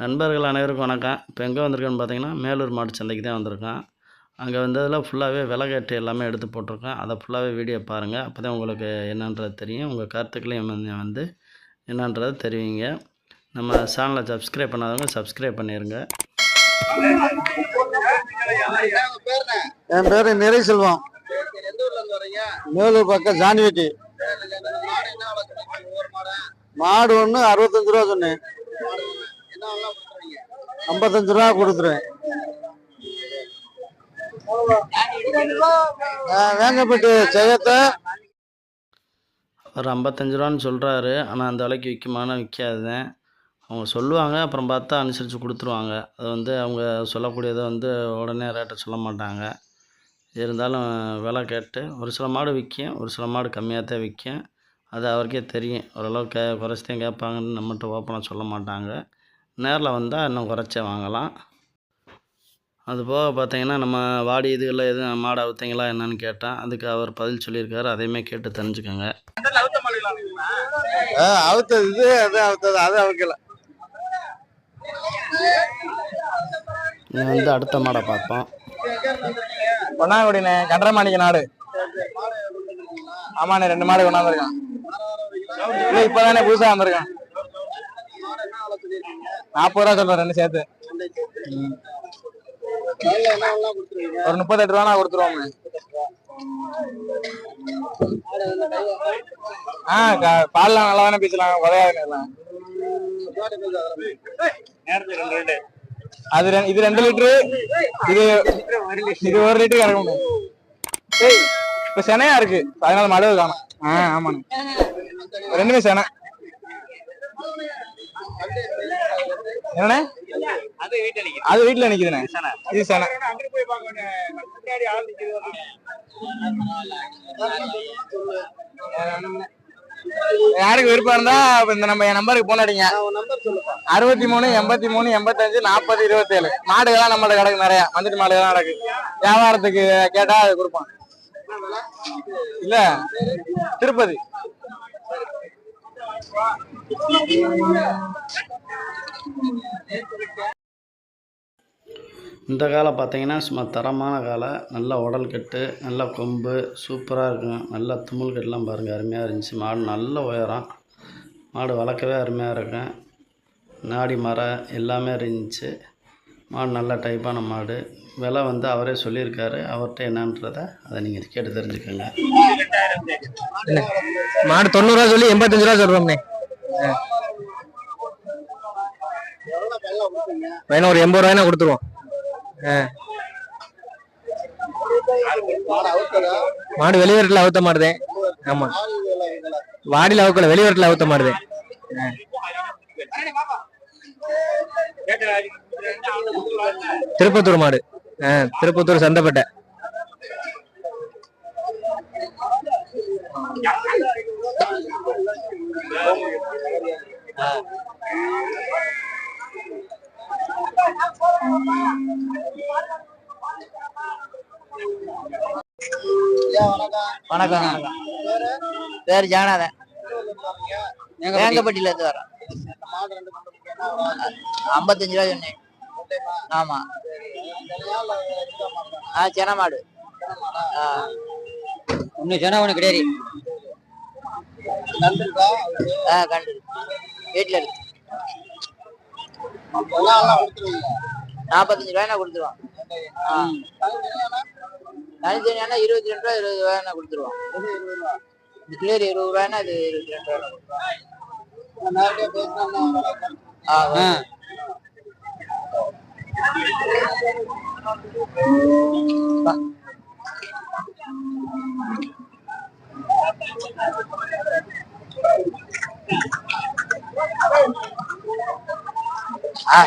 நண்பர்கள் அனைவருக்கும் வணக்கம். இப்போ எங்கே வந்திருக்கேன்னு பார்த்தீங்கன்னா மேலூர் மாட்டு சந்தைக்கு தான் வந்திருக்கோம் அங்கே வந்ததில் ஃபுல்லாகவே விலகட்டு எல்லாமே எடுத்து போட்டிருக்கேன். அதை ஃபுல்லாகவே வீடியோ பாருங்கள் அப்போ தான் உங்களுக்கு என்னன்றது தெரியும். உங்கள் கருத்துக்களையும் வந்து என்னன்றது தெரிவிங்க. நம்ம சேனலை சப்ஸ்கிரைப் பண்ணாதவங்க சப்ஸ்கிரைப் பண்ணிடுங்க என் பேர் நிறை செல்வம் மேலூர் பக்கம் ஜான்வெட்டி. மாடு ஒன்று அறுபத்தஞ்சு ரூபா சொன்னேன். ஐம்பத்தஞ்சு ரூபா கொடுத்துருவேன் வேங்கப்பட்டு ஜெயத்தை. ஒரு ஐம்பத்தஞ்சு ரூபான்னு சொல்கிறாரு ஆனால் அந்த விலைக்கு விற்குமானா விற்காதுதான் அவங்க சொல்லுவாங்க அப்புறம் பார்த்தா அனுசரித்து கொடுத்துருவாங்க. அது வந்து அவங்க சொல்லக்கூடியதை வந்து உடனே ரேட்டை சொல்ல மாட்டாங்க. இருந்தாலும் விலை கேட்டு ஒரு சில மாடு விற்கும் ஒரு சில மாடு கம்மியாக தான் விற்கும். அது அவருக்கே தெரியும். ஓரளவு கே குறைச்சி தான் கேட்பாங்கன்னு நம்மகிட்ட ஓப்பனாக சொல்ல மாட்டாங்க. நேரில் வந்தால் இன்னும் குறைச்சே வாங்கலாம். அது போக பார்த்தீங்கன்னா நம்ம வாடி இதுகளில் எதுவும் மாடு அவுத்தீங்களா என்னன்னு கேட்டேன் அதுக்கு அவர் பதில் சொல்லியிருக்காரு. அதையுமே கேட்டு தெரிஞ்சுக்கோங்க. அவுத்தது இது அது அவுத்தது அது அவுக்கல. இனி வந்து அடுத்த மாடை பார்ப்போம். பொன்னாங்குடிண்ணே கண்டரமாணிக்க நாடு. ஆமாண்ணே ரெண்டு மாடு கொண்டாந்துருக்கான் இல்ல இப்பதானே புதுசா வந்திருக்கான். நாற்பது ரூபா சொல்றேன் ரெண்டு சேர்த்து. ஒரு முப்பத்தெட்டு ரூபா நான் கொடுத்துருவோம்ண்ணே ஆ பால்லாம் நல்லா தானே பீச்சலாம் உதயாது எல்லாம். அது இது ரெண்டு லிட்டரு இது இது ஒரு லிட்டர் கறக்கும் இப்ப செனையா இருக்கு அதனால மடுவு காணும். ஆ ஆமாண்ணே. ரெண்டுமே செனை. என்னண்ணே? அது வீட்டுல நிக்குதுண்ணே. இது செனை. யாருக்கு விருப்பம் இருந்தா இந்த நம்ம என் நம்பருக்கு போன் அடிங்க. அறுபத்தி மூணு எண்பத்தி மூணு எண்பத்தஞ்சு நாற்பது இருபத்தேழு. மாடுகள்லாம் நம்மள்ட்ட கிடக்கு நிறைய. வந்துட்டு மாடுகள்லாம் கிடக்கு. வியாபாரத்துக்கு கேட்டா அது கொடுப்பான். இல்ல திருப்பதி. இந்த காலை பார்த்தீங்கன்னா சும்மா தரமான காலை. நல்ல உடல் கட்டு நல்ல கொம்பு சூப்பராக இருக்கும். நல்லா தும்மல் கட்டுலாம் பாருங்கள் அருமையாக இருந்துச்சு. மாடு நல்ல உயரம். மாடு வளர்க்கவே அருமையாக இருக்கும். நாடி மரம் எல்லாமே இருந்துச்சு. மாடு நல்ல டைப்பான மாடு. விலை வந்து அவரே சொல்லியிருக்காரு. அவர்கிட்ட என்னன்றதை அதை நீங்கள் கேட்டு தெரிஞ்சுக்கோங்க. மாடு தொண்ணூறு ரூபா சொல்லி எண்பத்தஞ்சு ரூபா சொல்றோம்னே வேணா ஒரு எண்பது ரூபாய்னா கொடுத்துருவோம். மாடு வெளியூரில் அவுத்த மாடுதே. ஆமா. வாடியில அவுக்கல வெளியூரில் அவுத்த மாடுதே. திருப்பத்தூர் மாடு. திருப்பத்தூர் சந்தைப்பட்ட. வணக்கம். வணக்கம் பேர் ஜானாதன் வேங்கப்பட்டியில இருந்து வரோம் ஐம்பத்தஞ்சு ரூபா சொன்னேன். ஆமா. ஆ சென மாடு ஒன்னு சென ஒண்ணு கிடையாது. ஆ கண்டு வீட்டுல இருக்கு. நாற்பத்தஞ்சு ரூபாய் கொடுத்துருவான் தனித்தனியானா இருபத்தி ரெண்டு ரூபா இருபது ரூபாய் கொடுத்துருவான் இந்த கிளியர் இருபது ரூபாய்னா அது இருபத்தி ரெண்டு ரூபாய் ஆ, வரும். ஆ.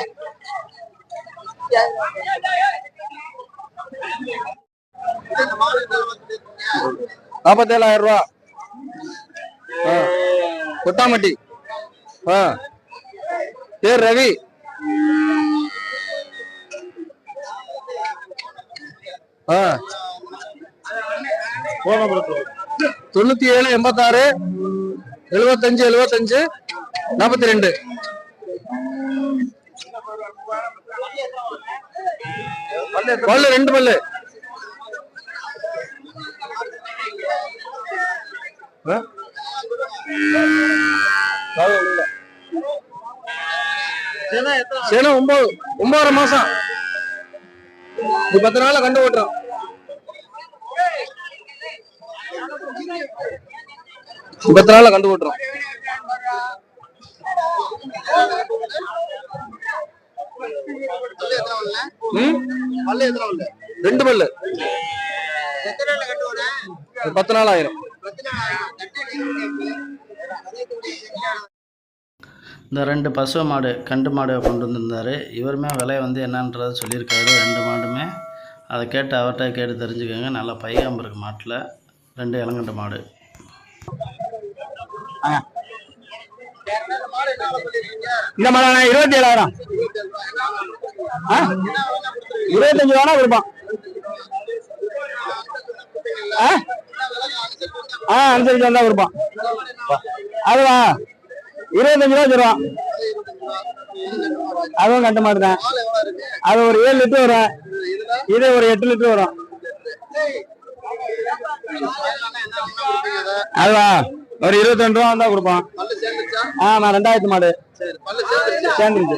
நாற்பத்தேழாயிரம் ரூபா. ஆ. கொட்டாமட்டி ஆ. பேர் ரவி. ஆ. தொண்ணூத்தி ஏழு எண்பத்தாறு எழுபத்தஞ்சு எழுபத்தஞ்சு நாற்பத்தி ரெண்டு. பல்லு ரெண்டு பல்லு. சேனா ஒன்பது ஒன்பதரை மாசம். பத்து நாள்ல கண்டு ஓட்டுறோம் இது பத்து நாள்ல கண்டு ஓட்டுறோம் ம்? ரெண்டு பல்லு. பத்து நாள் ஆயிரும் இந்த ரெண்டு பசு மாடு கண்டு மாடு கொண்டு வந்திருந்தார். இவருமே விலை வந்து என்னன்றதை சொல்லியிருக்காரு. ரெண்டு மாடுமே. அதை கேட்டு அவர்கிட்ட கேட்டு தெரிஞ்சுக்கோங்க. நல்லா பைகாம்பு இருக்கு மாட்டில். ரெண்டு இளங்கண்டு மாடு. இந்த மாதிரி இருபத்தி ஏழாயிரம்? இருபத்தஞ்சு வேணா கொடுப்பான்? ஆ? அனுசரிச்சு வந்தா கொடுப்பான் அதுவா? இருபத்தஞ்சு ரூபா தருவான் அதுவும் கட்ட மாட்டேன். அது ஒரு ஏழு லிட்டர் வரும். இது ஒரு எட்டு லிட்டர் வரும். அதுவா? ஒரு இருபத்தி ரெண்டு ரூபா வந்தா கொடுப்பான் ஆமா ரெண்டாயிரத்து மாடு. சேர்ந்துருச்சு.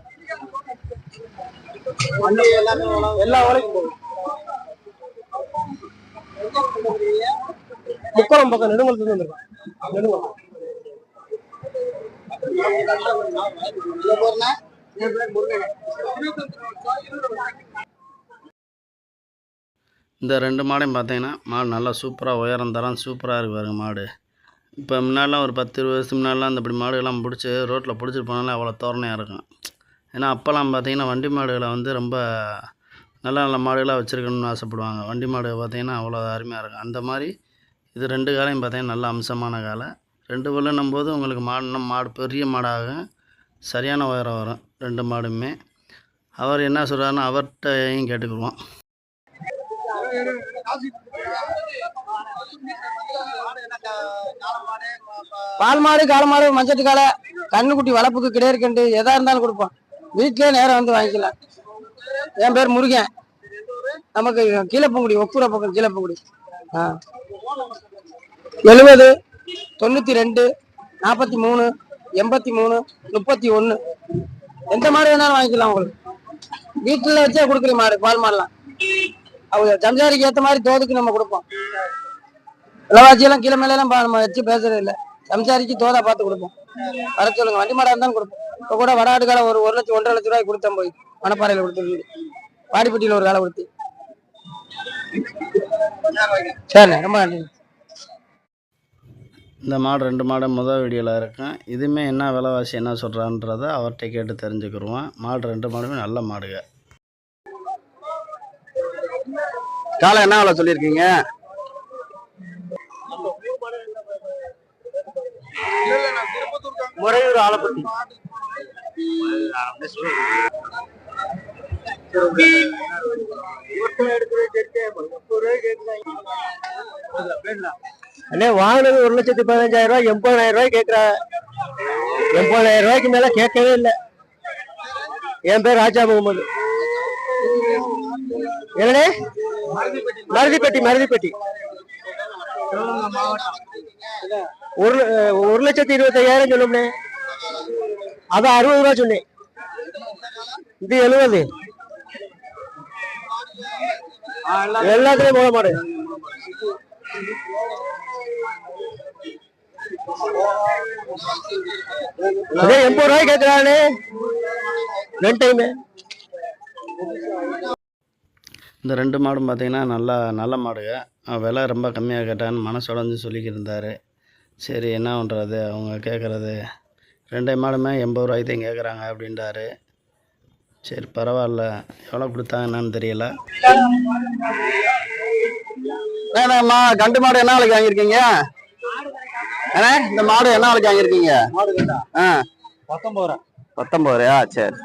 எல்லா வேலைக்கும் போகும். முக்கரம் பக்கம் நெடுமலத்துல வந்துருக்கான் நெடுங்கலம் இந்த ரெண்டு மாடையும் பார்த்தீங்கன்னா மாடு நல்லா சூப்பராக உயரம் தரம் சூப்பராக இருக்கு பாருங்க மாடு. இப்போ முன்னாடிலாம் ஒரு பத்து இருபது வருஷம் முன்னாடிலாம் இந்த இப்படி மாடுகள்லாம் பிடிச்சி ரோட்டில் பிடிச்சிட்டு போனாலே அவ்வளோ தோரணையாக இருக்கும். ஏன்னா அப்போல்லாம் பார்த்தீங்கன்னா வண்டி மாடுகளை வந்து ரொம்ப நல்ல நல்ல மாடுகளாக வச்சுருக்கணும்னு ஆசைப்படுவாங்க. வண்டி மாடு பார்த்தீங்கன்னா அவ்வளோ அருமையாக இருக்கும். அந்த மாதிரி இது ரெண்டு காலையும் பார்த்தீங்கன்னா நல்ல அம்சமான காலை. ரெண்டு பல்லுன்னும் போது உங்களுக்கு மாடு மாடு பெரிய மாடாகும் சரியான உயரம் வரும். ரெண்டு மாடுமே. அவர் என்ன சொல்கிறாருன்னு அவர்கிட்டையும் கேட்டுக்குருவோம். பால் மாடு கால மாடு மஞ்சட்டு காலை கண்ணுக்குட்டி வளர்ப்புக்கு கிடையாது எதாக இருந்தாலும் கொடுப்போம். வீட்டிலே நேரம் வந்து வாங்கிக்கலாம். என் பேர் முருகன். நமக்கு கீழப்பங்குடி ஒப்புற பக்கம் கீழப்பங்குடி ஆ. எழுபது தொண்ணூற்றி ரெண்டு நாற்பத்தி மூணு எண்பத்தி மூணு முப்பத்தி ஒன்று எந்த மாடு வேணாலும் வாங்கிக்கலாம் உங்களுக்கு. வீட்டில் வச்சே கொடுக்குற மாடு பால் மாடலாம். அவங்க சம்சாரிக்கு ஏற்ற மாதிரி தோதுக்கு நம்ம கொடுப்போம். விலவாச்சியெல்லாம் கீழே மேலாம் பா- நம்ம வச்சு பேசுறது இல்லை. சம்சாரிக்கு தோதா பார்த்து கொடுப்போம். வர சொல்லுங்க வண்டி மாடா இருந்தாலும் கொடுப்போம். இப்போ கூட வடாடு காலை ஒரு ஒரு லட்சம் ஒன்றரை லட்ச ரூபாய்க்கு கொடுத்தேன் போய். மணப்பாறையில கொடுத்து வீடு வாடிப்பட்டியில ஒரு காலை கொடுத்து. சரிண்ணே ரொம்ப நன்றி. இந்த மாடு ரெண்டு மாடு முதல் வீடியோவில் இருக்கும் இதுவுமே என்ன விலைவாசி என்ன சொல்கிறான்றதை அவர்கிட்ட கேட்டு தெரிஞ்சுக்கிருவோம். மாடு ரெண்டு மாடுமே நல்ல மாடுங்க. காலை என்ன விலை சொல்லியிருக்கீங்க? முறையூர் ஆலப்பட்டி. அண்ணே வாங்கினது ஒரு லட்சத்தி பதினஞ்சாயிரம் ரூபாய் எண்பதாயிரம் ரூபாய் கேட்குறா எண்பதாயிரம் ரூபாய்க்கு மேல கேட்கவே இல்லை. என் பேர் ராஜா முகமது. என்னடே மருதிப்பட்டி மருதிப்பட்டி. ஒரு ஒரு லட்சத்தி இருபத்தையாயிரம் சொல்லும்னே அது அறுபது ரூபா சொன்னேன். இது எழுபது. எல்லாத்துலயும் போட மாட்டேன் எண்பது ரூபாய் கேட்கிறானே ரெண்டு டைமு இந்த ரெண்டு மாடும் பார்த்தீங்கன்னா நல்லா நல்ல மாடுங்க. விலை ரொம்ப கம்மியாக கேட்டான்னு மனசு உடஞ்சி சொல்லிக்கிட்டு இருந்தார். சரி என்ன பண்ணுறது அவங்க கேட்குறது ரெண்டே மாடுமே எண்பது ரூபாய்க்கு தான் கேட்குறாங்க அப்படின்றாரு. சரி பரவாயில்ல. எவ்வளோ கொடுத்தாங்க என்னன்னு தெரியல. வேணாம்மா கண்டு மாடு என்ன விலைக்கு வாங்கியிருக்கீங்க? அண்ணே இந்த மாடு என்ன விலைக்கு வாங்கியிருக்கீங்க? ஆ. பத்தொன்பது ரூபா. பத்தொன்பது ரூபாயா? சரி.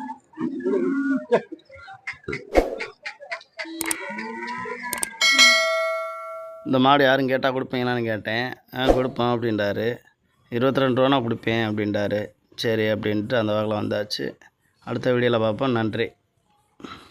இந்த மாடு யாரும் கேட்டால் கொடுப்பீங்களான்னு கேட்டேன். ஆ கொடுப்போம் அப்படின்றாரு. இருபத்தி ரெண்டு ரூபானா கொடுப்பேன் அப்படின்றாரு. சரி அப்படின்ட்டு அந்த வகையில் வந்தாச்சு. அடுத்த வீடியோவில் பார்ப்போம். நன்றி.